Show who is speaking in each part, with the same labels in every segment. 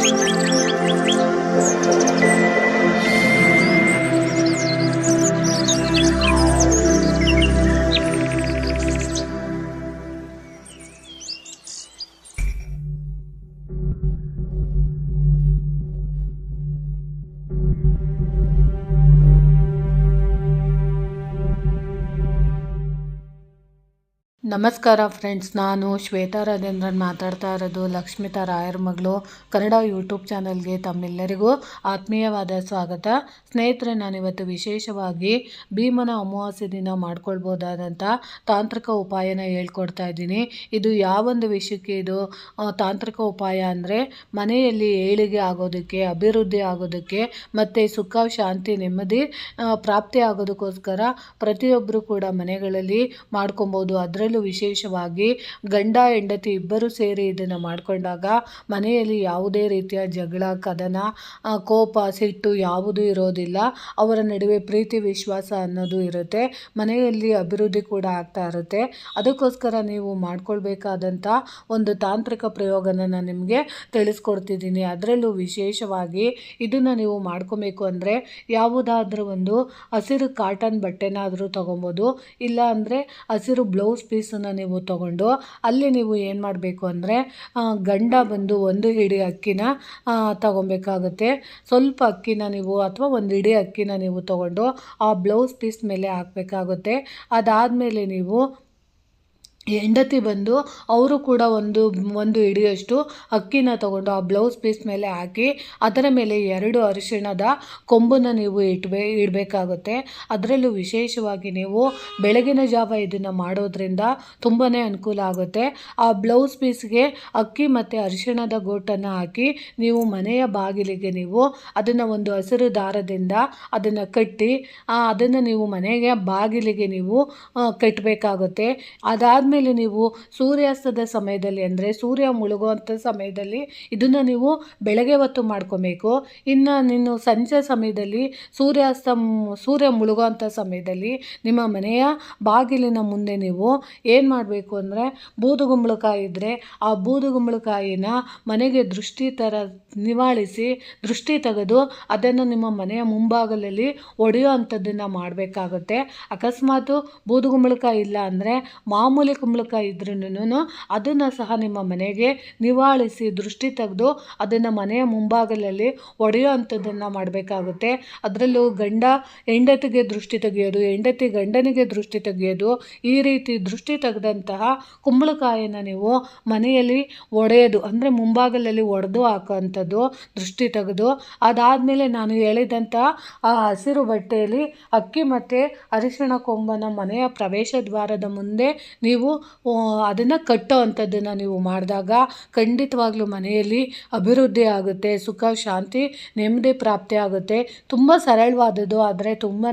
Speaker 1: Música ನಮಸ್ಕಾರ ಫ್ರೆಂಡ್ಸ್ ನಾನು ಶ್ವೇತಾ ರಾಜೇಂದ್ರನ್ ಮಾತಾಡ್ತಾ ಇರೋದು ಲಕ್ಷ್ಮಿತಾ ರಾಯರ್ ಮಗಳು. ಕನ್ನಡ ಯೂಟ್ಯೂಬ್ ಚಾನಲ್ಗೆ ತಮ್ಮೆಲ್ಲರಿಗೂ ಆತ್ಮೀಯವಾದ ಸ್ವಾಗತ. ಸ್ನೇಹಿತರೆ, ನಾನಿವತ್ತು ವಿಶೇಷವಾಗಿ ಭೀಮನ ಅಮಾವಾಸ್ಯ ದಿನ ಮಾಡ್ಕೊಳ್ಬೋದಾದಂಥ ತಾಂತ್ರಿಕ ಉಪಾಯನ ಹೇಳ್ಕೊಡ್ತಾ ಇದ್ದೀನಿ. ಇದು ಯಾವೊಂದು ವಿಷಯಕ್ಕೆ ಇದು? ತಾಂತ್ರಿಕ ಉಪಾಯ ಅಂದರೆ ಮನೆಯಲ್ಲಿ ಏಳಿಗೆ ಆಗೋದಕ್ಕೆ, ಅಭಿವೃದ್ಧಿ ಆಗೋದಕ್ಕೆ ಮತ್ತು ಸುಖ, ಶಾಂತಿ, ನೆಮ್ಮದಿ ಪ್ರಾಪ್ತಿ ಆಗೋದಕ್ಕೋಸ್ಕರ ಪ್ರತಿಯೊಬ್ಬರು ಕೂಡ ಮನೆಗಳಲ್ಲಿ ಮಾಡ್ಕೊಬೋದು ಅದರಲ್ಲೂ ವಿಶೇಷವಾಗಿ ಗಂಡ, ಹೆಂಡತಿ ಇಬ್ಬರು ಸೇರಿ ಇದನ್ನು ಮಾಡಿಕೊಂಡಾಗ ಮನೆಯಲ್ಲಿ ಯಾವುದೇ ರೀತಿಯ ಜಗಳ, ಕದನ ಕೋಪ, ಸಿಟ್ಟು ಯಾವುದೂ ಇರೋದಿಲ್ಲ. ಅವರ ನಡುವೆ ಪ್ರೀತಿ, ವಿಶ್ವಾಸ ಅನ್ನೋದು ಇರುತ್ತೆ. ಮನೆಯಲ್ಲಿ ಅಭಿವೃದ್ಧಿ ಕೂಡ ಆಗ್ತಾ ಇರುತ್ತೆ. ಅದಕ್ಕೋಸ್ಕರ ನೀವು ಮಾಡ್ಕೊಳ್ಬೇಕಾದಂಥ ಒಂದು ತಾಂತ್ರಿಕ ಪ್ರಯೋಗನ ನಾನು ನಿಮಗೆ ತಿಳಿಸ್ಕೊಡ್ತಿದ್ದೀನಿ. ಅದರಲ್ಲೂ ವಿಶೇಷವಾಗಿ ಇದನ್ನು ನೀವು ಮಾಡ್ಕೊಬೇಕು ಅಂದರೆ ಯಾವುದಾದ್ರೂ ಒಂದು ಹಸಿರು ಕಾಟನ್ ಬಟ್ಟೆನಾದರೂ ತೊಗೊಬೋದು. ಇಲ್ಲ ಅಂದರೆ ಹಸಿರು ಬ್ಲೌಸ್ ಪೀಸ್ ಪೀಸನ್ನು ನೀವು ತೊಗೊಂಡು ಅಲ್ಲಿ ನೀವು ಏನು ಮಾಡಬೇಕು ಅಂದರೆ ಗಂಡ ಬಂದು ಒಂದು ಹಿಡಿ ಅಕ್ಕಿನ ತಗೊಬೇಕಾಗುತ್ತೆ. ಸ್ವಲ್ಪ ಅಕ್ಕಿನ ನೀವು ಅಥವಾ ಒಂದು ಹಿಡಿ ಅಕ್ಕಿನ ನೀವು ತೊಗೊಂಡು ಆ ಬ್ಲೌಸ್ ಪೀಸ್ ಮೇಲೆ ಹಾಕಬೇಕಾಗುತ್ತೆ. ಅದಾದಮೇಲೆ ನೀವು ಹೆಂಡತಿ ಬಂದು ಅವರು ಕೂಡ ಒಂದು ಒಂದು ಹಿಡಿಯಷ್ಟು ಅಕ್ಕಿನ ತಗೊಂಡು ಆ ಬ್ಲೌಸ್ ಪೀಸ್ ಮೇಲೆ ಹಾಕಿ, ಅದರ ಮೇಲೆ ಎರಡು ಅರಿಶಿಣದ ಕೊಂಬನ್ನು ನೀವು ಇಟ್ಬೇ, ಇಡಬೇಕಾಗುತ್ತೆ. ಅದರಲ್ಲೂ ವಿಶೇಷವಾಗಿ ನೀವು ಬೆಳಗಿನ ಜಾವ ಇದನ್ನು ಮಾಡೋದ್ರಿಂದ ತುಂಬಾ ಅನುಕೂಲ ಆಗುತ್ತೆ. ಆ ಬ್ಲೌಸ್ ಪೀಸ್ಗೆ ಅಕ್ಕಿ ಮತ್ತು ಅರಿಶಿಣದ ಗೋಟನ್ನು ಹಾಕಿ ನೀವು ಮನೆಯ ಬಾಗಿಲಿಗೆ ನೀವು ಅದನ್ನು ಒಂದು ಹಸಿರು ದಾರದಿಂದ ಅದನ್ನು ಕಟ್ಟಿ ಅದನ್ನು ನೀವು ಮನೆಗೆ ಬಾಗಿಲಿಗೆ ನೀವು ಕಟ್ಟಬೇಕಾಗುತ್ತೆ ಆಮೇಲೆ ನೀವು ಸೂರ್ಯಾಸ್ತದ ಸಮಯದಲ್ಲಿ ಅಂದರೆ ಸೂರ್ಯ ಮುಳುಗುವಂಥ ಸಮಯದಲ್ಲಿ ಇದನ್ನು ನೀವು ಬೆಳಗ್ಗೆ ಹೊತ್ತು ಮಾಡ್ಕೋಬೇಕು. ಇನ್ನು ನೀನು ಸಂಜೆ ಸಮಯದಲ್ಲಿ ಸೂರ್ಯಾಸ್ತ, ಸೂರ್ಯ ಮುಳುಗುವಂಥ ಸಮಯದಲ್ಲಿ ನಿಮ್ಮ ಮನೆಯ ಬಾಗಿಲಿನ ಮುಂದೆ ನೀವು ಏನು ಮಾಡಬೇಕು ಅಂದರೆ ಬೂದುಗುಂಬಳಕಾಯಿ ಇದ್ದರೆ ಆ ಬೂದುಗುಂಬಳಕಾಯಿನ ಮನೆಗೆ ದೃಷ್ಟಿ ಥರ ನಿವಾಳಿಸಿ, ದೃಷ್ಟಿ ತೆಗೆದು ಅದನ್ನು ನಿಮ್ಮ ಮನೆಯ ಮುಂಭಾಗದಲ್ಲಿ ಒಡೆಯೋ ಅಂಥದ್ದನ್ನು ಮಾಡಬೇಕಾಗುತ್ತೆ. ಅಕಸ್ಮಾತು ಬೂದುಗುಂಬಳಕಾಯಿ ಇಲ್ಲ ಅಂದರೆ ಮಾಮೂಲಿ ಕುಂಬಳಕಾಯಿ ಇದ್ರೂ ಅದನ್ನು ಸಹ ನಿಮ್ಮ ಮನೆಗೆ ನಿವಾಳಿಸಿ ದೃಷ್ಟಿ ತೆಗೆದು ಅದನ್ನು ಮನೆಯ ಮುಂಭಾಗದಲ್ಲಿ ಒಡೆಯೋ ಅಂಥದ್ದನ್ನು ಮಾಡಬೇಕಾಗುತ್ತೆ. ಅದರಲ್ಲೂ ಗಂಡ ಹೆಂಡತಿಗೆ ದೃಷ್ಟಿ ತೆಗೆಯೋದು, ಹೆಂಡತಿ ಗಂಡನಿಗೆ ದೃಷ್ಟಿ ತೆಗೆಯೋದು, ಈ ರೀತಿ ದೃಷ್ಟಿ ತೆಗೆದಂತಹ ಕುಂಬಳಕಾಯಿನ ನೀವು ಮನೆಯಲ್ಲಿ ಒಡೆಯೋದು, ಅಂದರೆ ಮುಂಭಾಗದಲ್ಲಿ ಒಡೆದು ಹಾಕೋವಂಥದ್ದು ದೃಷ್ಟಿ ತೆಗೆದು. ಅದಾದಮೇಲೆ ನಾನು ಹೇಳಿದಂಥ ಆ ಹಸಿರು ಬಟ್ಟೆಯಲ್ಲಿ ಅಕ್ಕಿ ಮತ್ತು ಅರಿಶಿಣ ಕೊಂಬನ ಮನೆಯ ಪ್ರವೇಶ ದ್ವಾರದ ಮುಂದೆ ನೀವು ಅದನ್ನು ಕಟ್ಟೋ ಅಂಥದ್ದನ್ನು ನೀವು ಮಾಡಿದಾಗ ಖಂಡಿತವಾಗ್ಲೂ ಮನೆಯಲ್ಲಿ ಅಭಿವೃದ್ಧಿ ಆಗುತ್ತೆ, ಸುಖ, ಶಾಂತಿ, ನೆಮ್ಮದಿ ಪ್ರಾಪ್ತಿ ಆಗುತ್ತೆ. ತುಂಬ ಸರಳವಾದದ್ದು, ಆದರೆ ತುಂಬಾ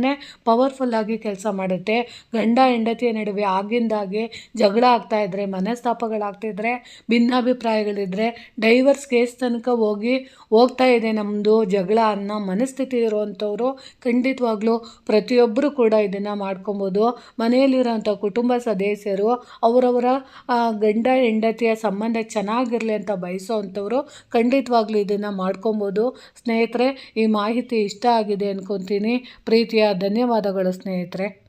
Speaker 1: ಪವರ್ಫುಲ್ಲಾಗಿ ಕೆಲಸ ಮಾಡುತ್ತೆ. ಗಂಡ, ಹೆಂಡತಿಯ ನಡುವೆ ಆಗಿಂದಾಗೆ ಜಗಳ ಆಗ್ತಾ ಇದ್ದರೆ ಮನಸ್ತಾಪಗಳಾಗ್ತಿದ್ರೆ ಭಿನ್ನಾಭಿಪ್ರಾಯಗಳಿದ್ದರೆ ಡೈವರ್ಸ್ ಕೇಸ್ ತನಕ ಹೋಗಿ ಹೋಗ್ತಾ ಇದೆ ನಮ್ಮದು ಜಗಳ ಅನ್ನೋ ಮನಸ್ಥಿತಿ ಇರುವಂಥವ್ರು ಖಂಡಿತವಾಗ್ಲೂ ಪ್ರತಿಯೊಬ್ಬರು ಕೂಡ ಇದನ್ನು ಮಾಡ್ಕೊಬೋದು. ಮನೆಯಲ್ಲಿರೋಂಥ ಕುಟುಂಬ ಸದಸ್ಯರು ಅವರವರ ಗಂಡ, ಹೆಂಡತಿಯ ಸಂಬಂಧ ಚೆನ್ನಾಗಿರಲಿ ಅಂತ ಬಯಸೋ ಅಂಥವರು ಖಂಡಿತವಾಗ್ಲೂ ಇದನ್ನು ಮಾಡ್ಕೊಬೋದು. ಸ್ನೇಹಿತರೆ, ಈ ಮಾಹಿತಿ ಇಷ್ಟ ಆಗಿದೆ ಅಂದ್ಕೊತೀನಿ ಪ್ರೀತಿಯ ಧನ್ಯವಾದಗಳು ಸ್ನೇಹಿತರೆ.